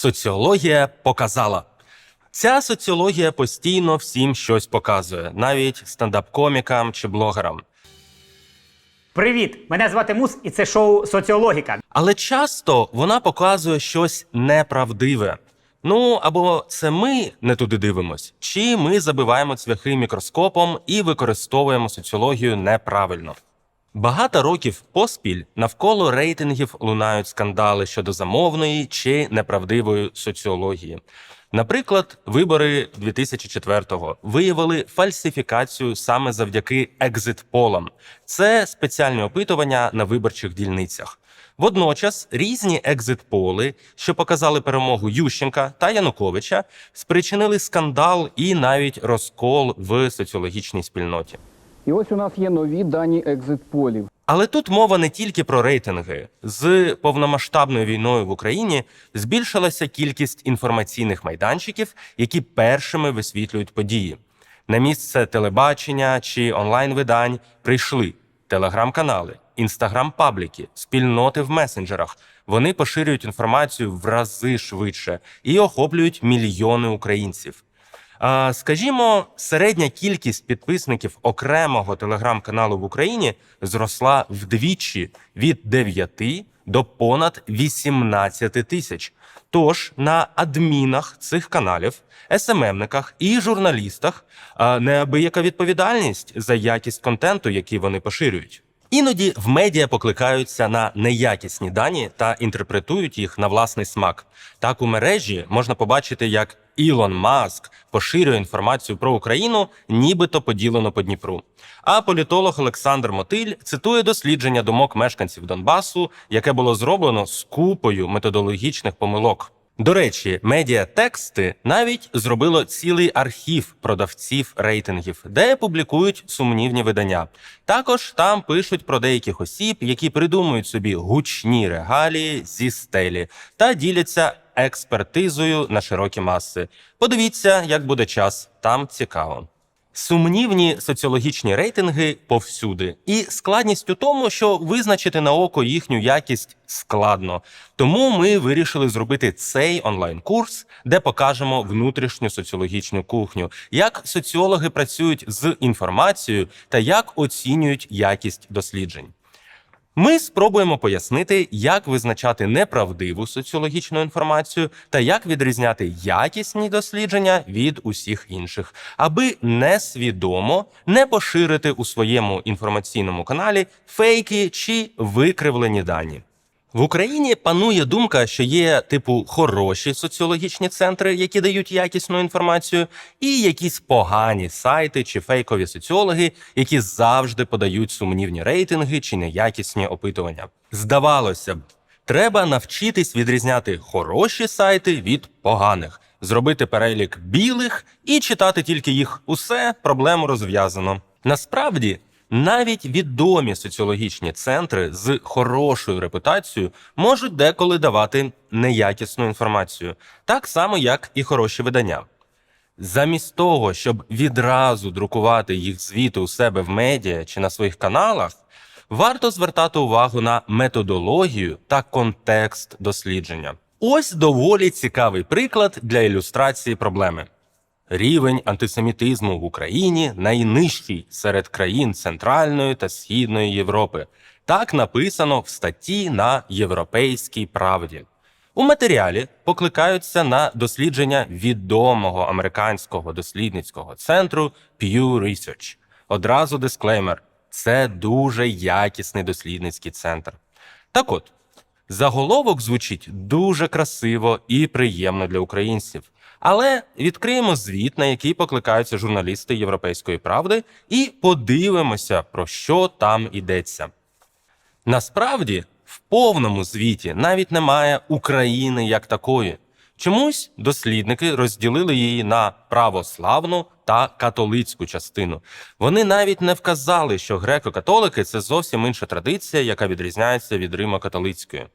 Соціологія показала. Ця соціологія постійно всім щось показує, навіть стендап-комікам чи блогерам. Привіт! Мене звати Мус, і це шоу Соціологіка. Але часто вона показує щось неправдиве. Ну або це ми не туди дивимось, чи ми забиваємо цвяхи мікроскопом і використовуємо соціологію неправильно. Багато років поспіль навколо рейтингів лунають скандали щодо замовної чи неправдивої соціології. Наприклад, вибори 2004-го виявили фальсифікацію саме завдяки екзит-полам. Це спеціальні опитування на виборчих дільницях. Водночас різні екзит-поли, що показали перемогу Ющенка та Януковича, спричинили скандал і навіть розкол в соціологічній спільноті. І ось у нас є нові дані екзит-полів. Але тут мова не тільки про рейтинги. З повномасштабною війною в Україні збільшилася кількість інформаційних майданчиків, які першими висвітлюють події. На місце телебачення чи онлайн-видань прийшли телеграм-канали, інстаграм-пабліки, спільноти в месенджерах. Вони поширюють інформацію в рази швидше і охоплюють мільйони українців. Скажімо, середня кількість підписників окремого телеграм-каналу в Україні зросла вдвічі від 9 до понад 18 тисяч. Тож на адмінах цих каналів, СММниках і журналістах неабияка відповідальність за якість контенту, який вони поширюють. Іноді в медіа покликаються на неякісні дані та інтерпретують їх на власний смак. Так у мережі можна побачити, як Ілон Маск поширює інформацію про Україну, нібито поділено по Дніпру. А політолог Олександр Мотиль цитує дослідження думок мешканців Донбасу, яке було зроблено з купою методологічних помилок. До речі, медіатексти навіть зробило цілий архів продавців рейтингів, де публікують сумнівні видання. Також там пишуть про деяких осіб, які придумують собі гучні регалії зі стелі та діляться експертизою на широкі маси. Подивіться, як буде час. Там цікаво. Сумнівні соціологічні рейтинги повсюди, і складність у тому, що визначити на око їхню якість складно. Тому ми вирішили зробити цей онлайн-курс, де покажемо внутрішню соціологічну кухню, як соціологи працюють з інформацією та як оцінюють якість досліджень. Ми спробуємо пояснити, як визначати неправдиву соціологічну інформацію та як відрізняти якісні дослідження від усіх інших, аби несвідомо не поширити у своєму інформаційному каналі фейки чи викривлені дані. В Україні панує думка, що є типу хороші соціологічні центри, які дають якісну інформацію, і якісь погані сайти чи фейкові соціологи, які завжди подають сумнівні рейтинги чи неякісні опитування. Здавалося б, треба навчитись відрізняти хороші сайти від поганих, зробити перелік білих і читати тільки їх. Усе проблему розв'язано. Насправді. Навіть відомі соціологічні центри з хорошою репутацією можуть деколи давати неякісну інформацію, так само як і хороші видання. Замість того, щоб відразу друкувати їх звіти у себе в медіа чи на своїх каналах, варто звертати увагу на методологію та контекст дослідження. Ось доволі цікавий приклад для ілюстрації проблеми. Рівень антисемітизму в Україні найнижчий серед країн Центральної та Східної Європи. Так написано в статті на Європейській правді. У матеріалі покликаються на дослідження відомого американського дослідницького центру Pew Research. Одразу дисклеймер: це дуже якісний дослідницький центр. Так от, заголовок звучить дуже красиво і приємно для українців. Але відкриємо звіт, на який покликаються журналісти Європейської правди, і подивимося, про що там йдеться. Насправді, в повному звіті навіть немає України як такої. Чомусь дослідники розділили її на православну та католицьку частину. Вони навіть не вказали, що греко-католики це зовсім інша традиція, яка відрізняється від римо-католицької.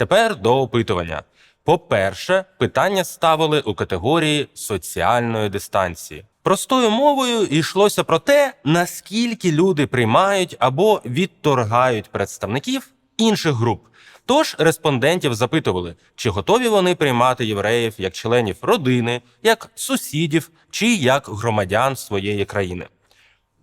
Тепер до опитування. По-перше, питання ставили у категорії соціальної дистанції. Простою мовою йшлося про те, наскільки люди приймають або відторгають представників інших груп. Тож респондентів запитували, чи готові вони приймати євреїв як членів родини, як сусідів чи як громадян своєї країни.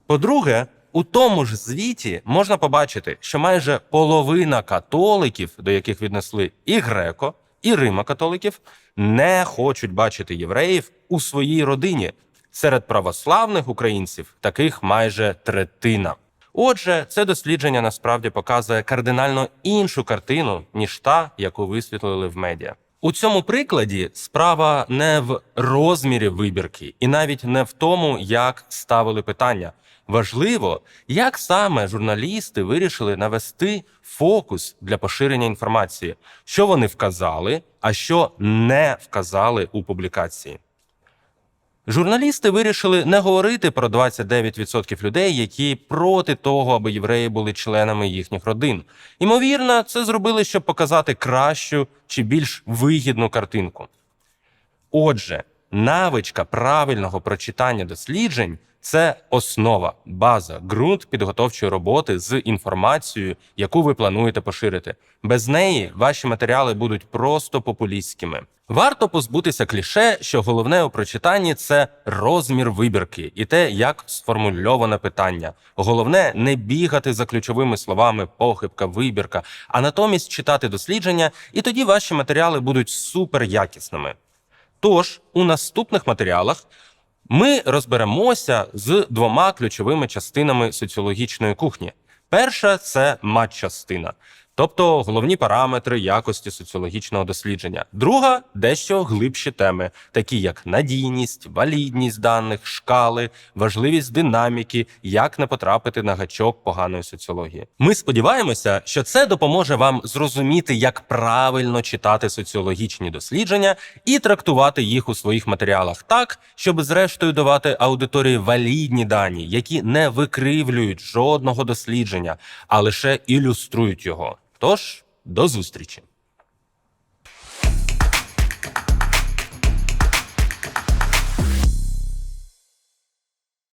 По-друге, у тому ж звіті можна побачити, що майже половина католиків, до яких віднесли і греко, і рима-католиків, не хочуть бачити євреїв у своїй родині. Серед православних українців таких майже третина. Отже, це дослідження насправді показує кардинально іншу картину, ніж та, яку висвітлили в медіа. У цьому прикладі справа не в розмірі вибірки, і навіть не в тому, як ставили питання. Важливо, як саме журналісти вирішили навести фокус для поширення інформації, що вони вказали, а що не вказали у публікації. Журналісти вирішили не говорити про 29% людей, які проти того, аби євреї були членами їхніх родин. Ймовірно, це зробили, щоб показати кращу чи більш вигідну картинку. Отже, навичка правильного прочитання досліджень це основа, база, ґрунт підготовчої роботи з інформацією, яку ви плануєте поширити. Без неї ваші матеріали будуть просто популістськими. Варто позбутися кліше, що головне у прочитанні це розмір вибірки і те, як сформульоване питання. Головне не бігати за ключовими словами похибка, вибірка, а натомість читати дослідження, і тоді ваші матеріали будуть супер якісними. Тож у наступних матеріалах ми розберемося з двома ключовими частинами соціологічної кухні. Перша це матчастина, тобто головні параметри якості соціологічного дослідження. Друга дещо глибші теми, такі як надійність, валідність даних, шкали, важливість динаміки, як не потрапити на гачок поганої соціології. Ми сподіваємося, що це допоможе вам зрозуміти, як правильно читати соціологічні дослідження і трактувати їх у своїх матеріалах так, щоб зрештою давати аудиторії валідні дані, які не викривлюють жодного дослідження, а лише ілюструють його. Тож до зустрічі!